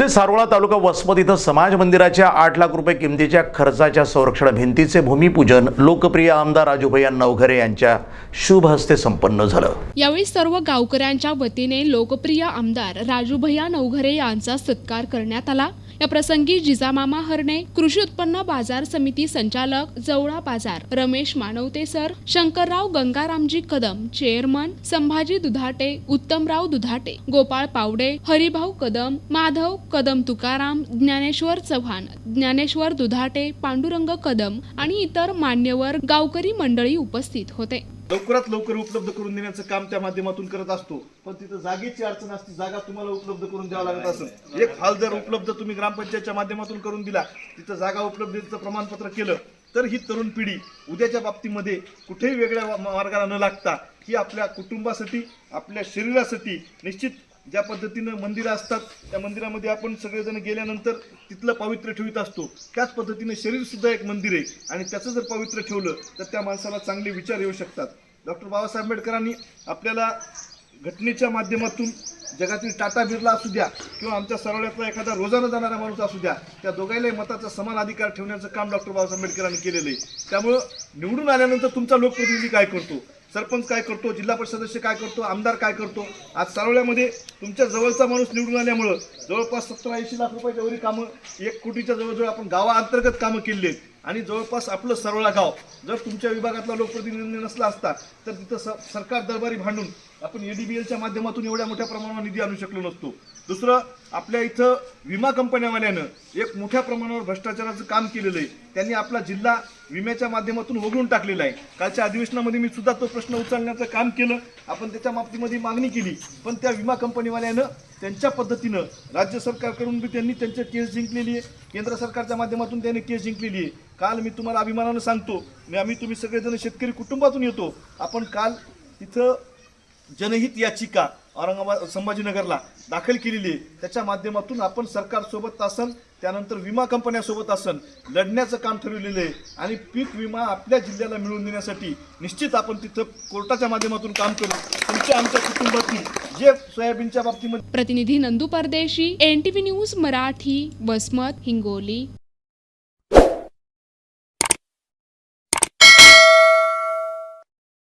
मौजे सारोळा तालुका वसमत इथं समाज मंदिराच्या आठ लाख रुपये किमतीच्या खर्चाच्या संरक्षण भिंतीचे भूमिपूजन लोकप्रिय आमदार राजूभैया नवघरे यांच्या शुभ हस्ते संपन्न झालं. यावेळी सर्व गावकऱ्यांच्या वतीने लोकप्रिय आमदार राजूभैया नवघरे यांचा सत्कार करण्यात आला. या प्रसंगी जिजामामा हरणे कृषी उत्पन्न बाजार समिती संचालक जवळा बाजार रमेश मानवते सर शंकरराव गंगारामजी कदम चेअरमन संभाजी दुधाटे उत्तमराव दुधाटे गोपाळ पावडे हरिभाऊ कदम माधव कदम तुकाराम ज्ञानेश्वर चव्हाण ज्ञानेश्वर दुधाटे पांडुरंग कदम आणि इतर मान्यवर गावकरी मंडळी उपस्थित होते. लवकरात लवकर उपलब्ध करून देण्याचं काम त्या माध्यमातून करत असतो. पण तिथं जागेची अडचण असते जागा तुम्हाला उपलब्ध करून द्यावं लागत असेल. एक हाल जर उपलब्ध तुम्ही ग्रामपंचायतच्या माध्यमातून करून दिला तिथं जागा उपलब्धतेचं प्रमाणपत्र केलं तर ही तरुण पिढी उद्याच्या बाबतीमध्ये कुठेही वेगळ्या मार्गाला न लागता ही आपल्या कुटुंबासाठी आपल्या शरीरासाठी निश्चित ज्या पद्धतीनं मंदिरं असतात त्या मंदिरामध्ये आपण सगळेजण गेल्यानंतर तिथलं पावित्र्य ठेवित असतो. त्याच पद्धतीने शरीरसुद्धा एक मंदिर आहे. आणि त्याचं जर पावित्र्य ठेवलं तर त्या माणसाला चांगले विचार येऊ शकतात. डॉक्टर बाबासाहेब आंबेडकरांनी आपल्याला घटनेच्या माध्यमातून जगातील टाटा बिर्ला असू द्या किंवा आमच्या सरवळ्यातला एखादा रोजानं जाणारा माणूस असू द्या त्या दोघांनाही मताचा समान अधिकार ठेवण्याचं काम डॉक्टर बाबासाहेब आंबेडकरांनी केलेलं आहे. त्यामुळं निवडून आल्यानंतर तुमचा लोकप्रतिनिधी काय करतो? सरपंच काय करतो जिल्हा परिषद सदस्य काय करतो आमदार काय करतो? आज सारोळ्यामध्ये तुमच्या जवळचा माणूस निवडून आल्यामुळं जवळपास सत्तर ऐंशी लाख रुपयाच्या वरील कामं एक कोटीच्या जवळजवळ आपण गावाअंतर्गत कामं केली आहेत. आणि जवळपास आपलं सरवळा गाव जर तुमच्या विभागातला लोकप्रतिनिधी नसला असता तर तिथं स- सरकार दरबारी भांडून आपण एलच्या माध्यमातून एवढ्या मोठ्या प्रमाणावर निधी आणू शकलो नसतो. दुसरं आपल्या इथं विमा कंपन्यावाल्यानं एक मोठ्या प्रमाणावर भ्रष्टाचाराचं काम केलेलं आहे त्यांनी आपला जिल्हा विम्याच्या माध्यमातून वगळून टाकलेला आहे. कालच्या अधिवेशनामध्ये मी सुद्धा तो प्रश्न उचलण्याचं काम केलं. आपण त्याच्या बाबतीमध्ये मागणी केली. पण त्या विमा कंपनीवाल्यानं त्यांच्या पद्धतीनं राज्य सरकारकडून बी त्यांनी त्यांच्या केस जिंकलेली आहे. केंद्र सरकारच्या माध्यमातून त्यांनी केस जिंकलेली आहे. काल मी तुम्हाला अभिमानानं सांगतो मी आम्ही तुम्ही सगळेजण शेतकरी कुटुंबातून येतो. आपण काल तिथं जनहित याचिका औरंगाबाद संभाजीनगरला दाखल केलेली आहे. त्याच्या माध्यमातून आपण सरकारसोबत असन त्यानंतर विमा कंपन्यासोबत असन लढण्याचं काम ठरवलेलं आहे. आणि पीक विमा आपल्या जिल्ह्याला मिळवून देण्यासाठी निश्चित आपण तिथं कोर्टाच्या माध्यमातून काम करू. तुमच्या आमच्या कुटुंबातील जे सोयाबीनच्या बाबतीमध्ये प्रतिनिधी Nandu Pardeshi N T news Marathi Vasmat Hingoli.